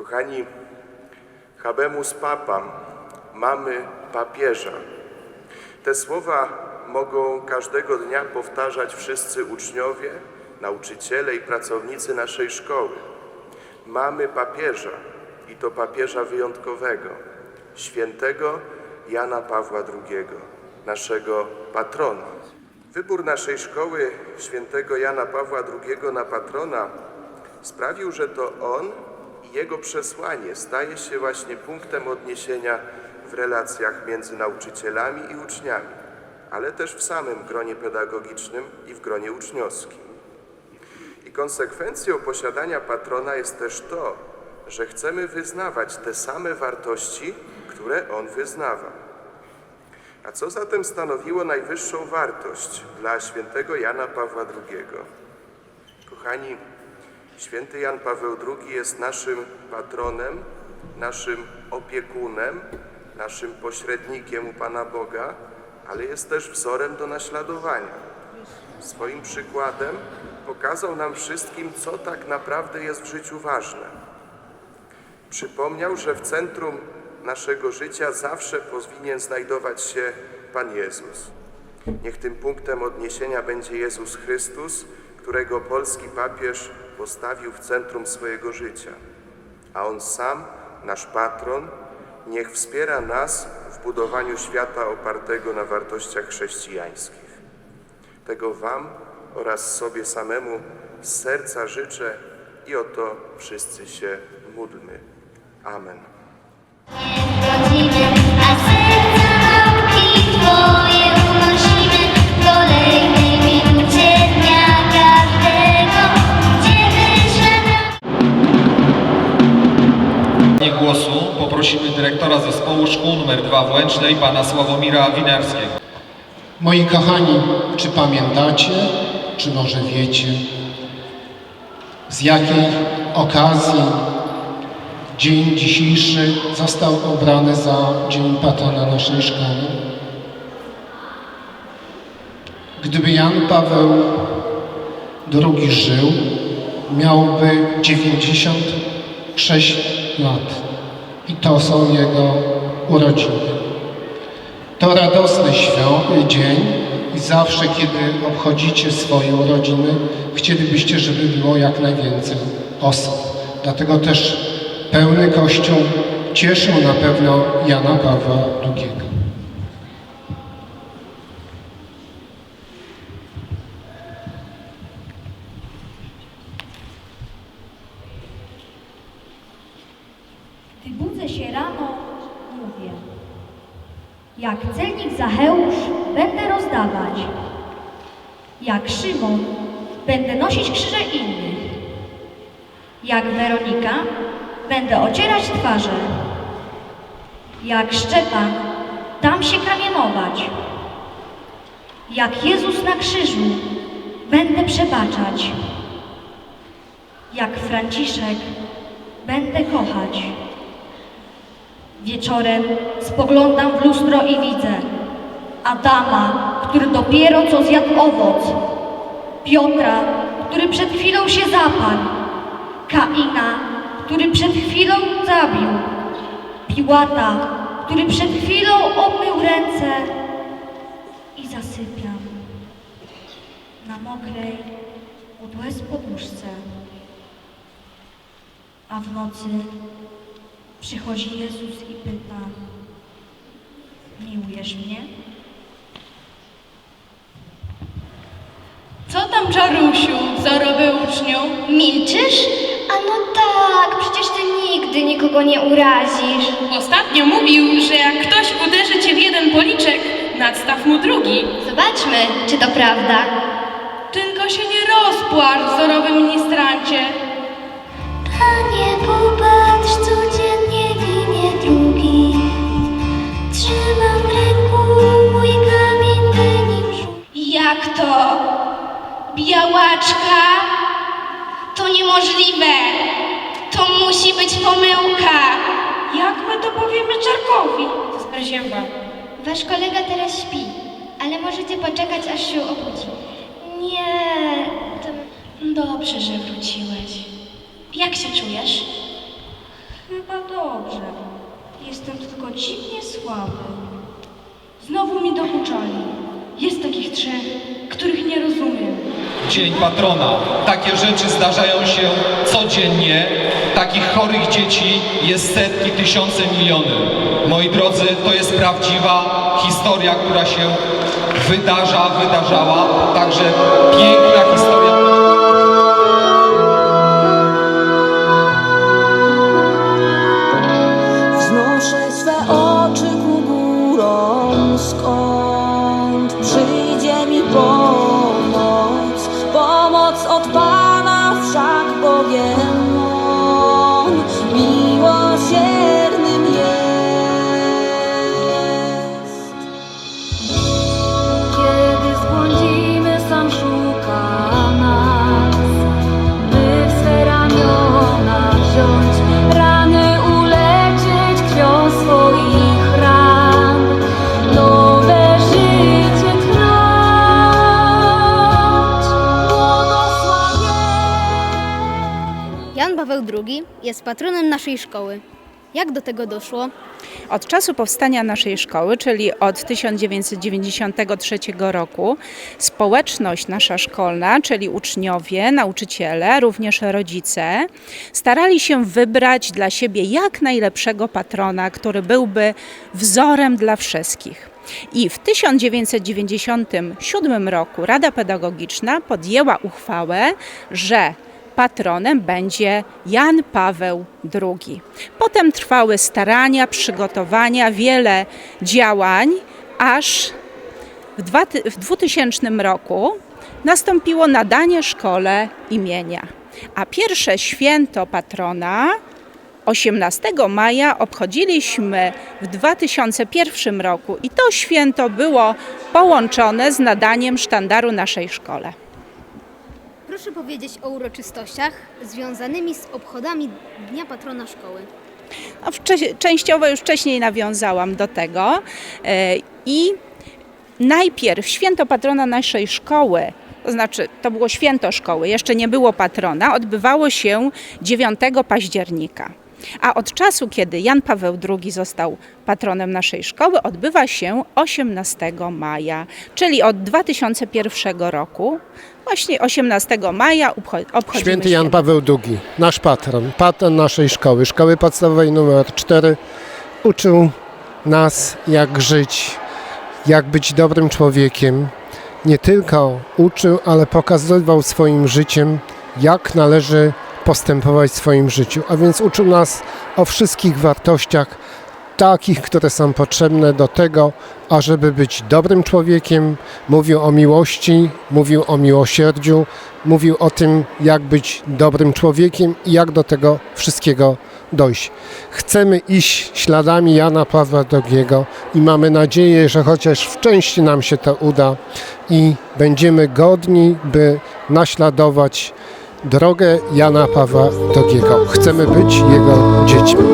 Kochani, habemus papam, mamy papieża. Te słowa mogą każdego dnia powtarzać wszyscy uczniowie, nauczyciele i pracownicy naszej szkoły. Mamy papieża i to papieża wyjątkowego, świętego Jana Pawła II, naszego patrona. Wybór naszej szkoły świętego Jana Pawła II na patrona sprawił, że to on jego przesłanie staje się właśnie punktem odniesienia w relacjach między nauczycielami i uczniami, ale też w samym gronie pedagogicznym i w gronie uczniowskim. I konsekwencją posiadania patrona jest też to, że chcemy wyznawać te same wartości, które on wyznawa. A co zatem stanowiło najwyższą wartość dla świętego Jana Pawła II? Kochani, święty Jan Paweł II jest naszym patronem, naszym opiekunem, naszym pośrednikiem u Pana Boga, ale jest też wzorem do naśladowania. Swoim przykładem pokazał nam wszystkim, co tak naprawdę jest w życiu ważne. Przypomniał, że w centrum naszego życia zawsze powinien znajdować się Pan Jezus. Niech tym punktem odniesienia będzie Jezus Chrystus, którego polski papież postawił w centrum swojego życia. A On sam, nasz patron, niech wspiera nas w budowaniu świata opartego na wartościach chrześcijańskich. Tego Wam oraz sobie samemu z serca życzę i o to wszyscy się módlmy. Amen. Szkół nr 2 w Łęcznej, pana Sławomira Winarskiego. Moi kochani, czy pamiętacie, czy może wiecie, z jakiej okazji dzień dzisiejszy został obrany za Dzień Patrona naszej szkoły? Gdyby Jan Paweł II żył, miałby 96 lat i to są jego urodziny. To radosny świąt, dzień i zawsze, kiedy obchodzicie swoje urodziny, chcielibyście, żeby było jak najwięcej osób. Dlatego też pełny Kościół cieszył na pewno Jana Pawła II. Gdy budzę się rano, mówię. Jak celnik Zacheusz będę rozdawać. Jak Szymon będę nosić krzyże innych. Jak Weronika będę ocierać twarze. Jak Szczepan dam się kamienować. Jak Jezus na krzyżu będę przebaczać. Jak Franciszek będę kochać. Wieczorem spoglądam w lustro i widzę Adama, który dopiero co zjadł owoc, Piotra, który przed chwilą się zaparł, Kaina, który przed chwilą zabił, Piłata, który przed chwilą obmył ręce i zasypiam na mokrej, od łez poduszce. A w nocy Przychodzi Jezus i pyta, miłujesz mnie? Co tam, Czarusiu, wzorowy uczniu? Milczysz? A no tak, przecież ty nigdy nikogo nie urazisz. Ostatnio mówił, że jak ktoś uderzy cię w jeden policzek, nadstaw mu drugi. Zobaczmy, czy to prawda. Tylko się nie rozpłacz, wzorowy ministrancie. Panie, popatrz, Jak to? Białaczka? To niemożliwe. To musi być pomyłka. Jak my to powiemy Czarkowi? To sprazięba. Wasz kolega teraz śpi, ale możecie poczekać, aż się obudzi. Nie, to... Dobrze, że wróciłeś. Jak się czujesz? Chyba dobrze. Jestem tylko dziwnie słaby. Znowu mi dokuczali. Jest takich trzech, których nie rozumiem. Dzień patrona. Takie rzeczy zdarzają się codziennie. Takich chorych dzieci jest setki, tysiące, miliony. Moi drodzy, to jest prawdziwa historia, która się wydarza, wydarzała. Także piękna historia. Paweł II jest patronem naszej szkoły. Jak do tego doszło? Od czasu powstania naszej szkoły, czyli od 1993 roku, społeczność nasza szkolna, czyli uczniowie, nauczyciele, również rodzice, starali się wybrać dla siebie jak najlepszego patrona, który byłby wzorem dla wszystkich. I w 1997 roku Rada Pedagogiczna podjęła uchwałę, że patronem będzie Jan Paweł II. Potem trwały starania, przygotowania, wiele działań, aż w dwa ty- w 2000 roku nastąpiło nadanie szkole imienia. A pierwsze święto patrona 18 maja obchodziliśmy w 2001 roku i to święto było połączone z nadaniem sztandaru naszej szkole. Proszę powiedzieć o uroczystościach związanymi z obchodami Dnia Patrona Szkoły. No, częściowo już wcześniej nawiązałam do tego e, i najpierw święto patrona naszej szkoły, to znaczy to było święto szkoły, jeszcze nie było patrona, odbywało się 9 października. A od czasu, kiedy Jan Paweł II został patronem naszej szkoły, odbywa się 18 maja, czyli od 2001 roku, właśnie 18 maja obcho- obchodzimy Święty Jan. Paweł II, nasz patron, patron naszej szkoły, szkoły podstawowej nr 4, uczył nas jak żyć, jak być dobrym człowiekiem. Nie tylko uczył, ale pokazywał swoim życiem, jak należy postępować w swoim życiu. A więc uczył nas o wszystkich wartościach, takich, które są potrzebne do tego, ażeby być dobrym człowiekiem. Mówił o miłości, mówił o miłosierdziu, mówił o tym, jak być dobrym człowiekiem i jak do tego wszystkiego dojść. Chcemy iść śladami Jana Pawła II i mamy nadzieję, że chociaż w części nam się to uda i będziemy godni, by naśladować drogę Jana Pawła II. Chcemy być jego dziećmi.